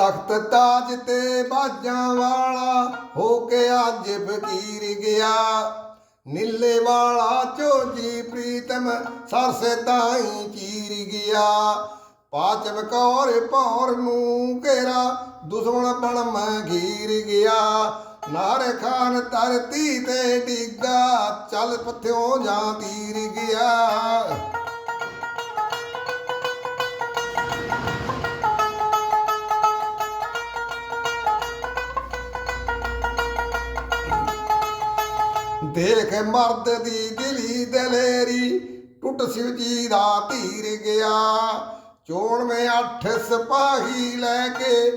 ਤਖਤ ਤਾਜ ਤੇ ਬਾਜਾਂ ਵਾਲਾ ਹੋ ਕੇ ਅੱਜ ਫਕੀਰ ਗਿਆ। ਨੀਲੇ ਵਾਲਾ ਝੋਜੀ ਪ੍ਰੀਤਮ ਸਰਸੇ ਤਾਈ ਚੀਰ ਗਿਆ। ਪਾਚਮ ਕੌਰ ਭੌਰ ਨੂੰ ਘੇਰਾ, ਦੁਸ਼ਮਣ ਬਣ ਮਗੀਰ ਗਿਆ। ਨਾਰੇ ਖਾਨ ਧਰਤੀ ਤੇ ਡਿੱਗਾ, ਚੱਲ ਪਥਿਓ ਜਾਂ ਤੀਰ ਗਿਆ। ਦੇਖ ਮਰਦ ਦੀ ਦਿਲੀ ਦਲੇਰੀ, ਟੁੱਟ ਸਿਵ ਜੀ ਦਾ ਧੀਰ ਗਿਆ। ਚੋਣ ਮੇ ਅੱਠ ਸਿਪਾਹੀ ਲੈ ਕੇ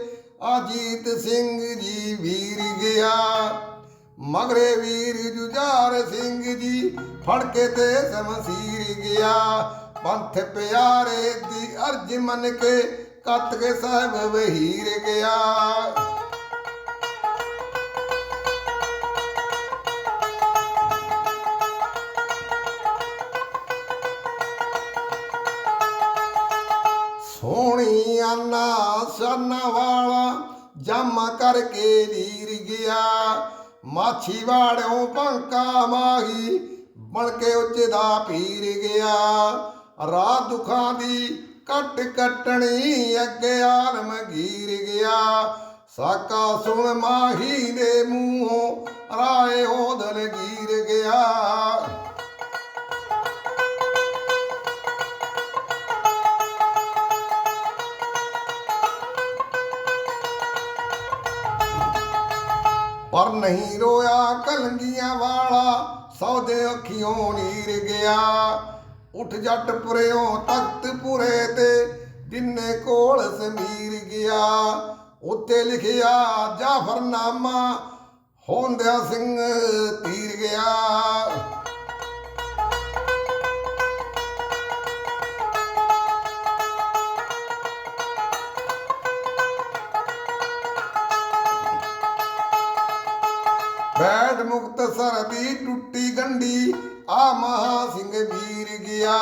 ਅਜੀਤ ਸਿੰਘ ਜੀ ਵੀਰ ਗਿਆ। ਮਗਰੇ ਵੀਰ ਜੁਝਾਰ ਸਿੰਘ ਜੀ ਫੜ ਕੇ ਤੇ ਸਮਸੀਰ ਗਿਆ। ਪੰਥ ਪਿਆਰੇ ਦੀ ਅਰਜ ਮੰਨ ਕੇ ਕੱਤ ਕੇ ਸਾਹਿਬ ਵਹੀਰ ਗਿਆ। ਸੋਹਣੀ ਆਨਾ ਸਰਨਾ ਵਾਲਾ ਜਮ ਕਰਕੇ ਲੀਰ ਗਿਆ। ਮਾਛੀ ਵਾੜਿਓ ਭੰਕਾ ਮਾਹੀ ਬਣ ਕੇ ਉੱਚੇ ਦਾ ਪੀਰ ਗਿਆ। ਰਾਹ ਦੁਖਾਂ ਦੀ ਕੱਟ ਕੱਟਣੀ ਅੱਗੇ ਆਲਮ ਗੀਰ ਗਿਆ। ਸਾਕਾ ਸੁਣ ਮਾਹੀ ਦੇ ਮੂੰਹੋਂ ਰਾਏ ਹੋਦਲ ਗੀਰ ਗਿਆ। ਪਰ ਨਹੀਂ ਰੋਇਆ ਕਲੰਗੀਆਂ ਵਾਲਾ ਸੌਦੇ ਅੱਖੀਓਂ ਨੀਰ ਗਿਆ। ਉਠ ਜੱਟ ਪੁਰਿਓ ਤਖਤ ਪੁਰੇ ਤੇ ਦਿਨੇ ਕੋਲ ਸਮੀਰ ਗਿਆ। ਉੱਤੇ ਲਿਖਿਆ, ਜਾਫਰਨਾਮਾ, ਹੋਂਦਿਆ ਸਿੰਘ ਤੀਰ ਗਿਆ। ਬੈਠ ਮੁਕਤਸਰ ਦੀ ਟੁੱਟੀ ਗੰਢੀ, ਆ ਮਹਾ ਸਿੰਘ ਵੀਰ ਗਿਆ।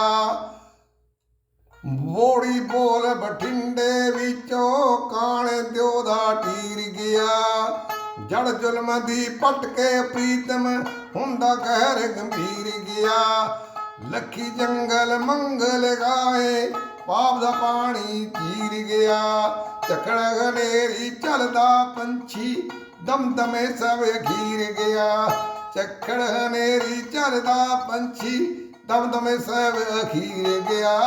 ਮੋੜੀ ਬੋਲ ਬਠਿੰਡੇ ਵਿੱਚੋਂ ਕਾਣੇ ਦਿਓ ਦਾ ਟੀਰ ਗਿਆ। ਜੜ ਜ਼ੁਲਮ ਦੀ ਪਟਕੇ ਪ੍ਰੀਤਮ, ਹੁੰਦਾ ਕਹਿਰ ਗੰਭੀਰ ਗਿਆ। ਲੱਖੀ ਜੰਗਲ ਮੰਗਲ ਗਾਏ, ਪਾਪ ਦਾ ਪਾਣੀ ਚੀਰ ਗਿਆ। ਝਕੜ ਹਨੇਰੀ ਚੱਲਦਾ ਪੰਛੀ ਦਮਦਮੇ ਸਭ ਅਖੀਰ ਗਿਆ। ਝਕੜ ਹਨੇਰੀ ਚੱਲਦਾ ਪੰਛੀ ਦਮਦਮੇ ਸਭ ਅਖੀਰ ਗਿਆ।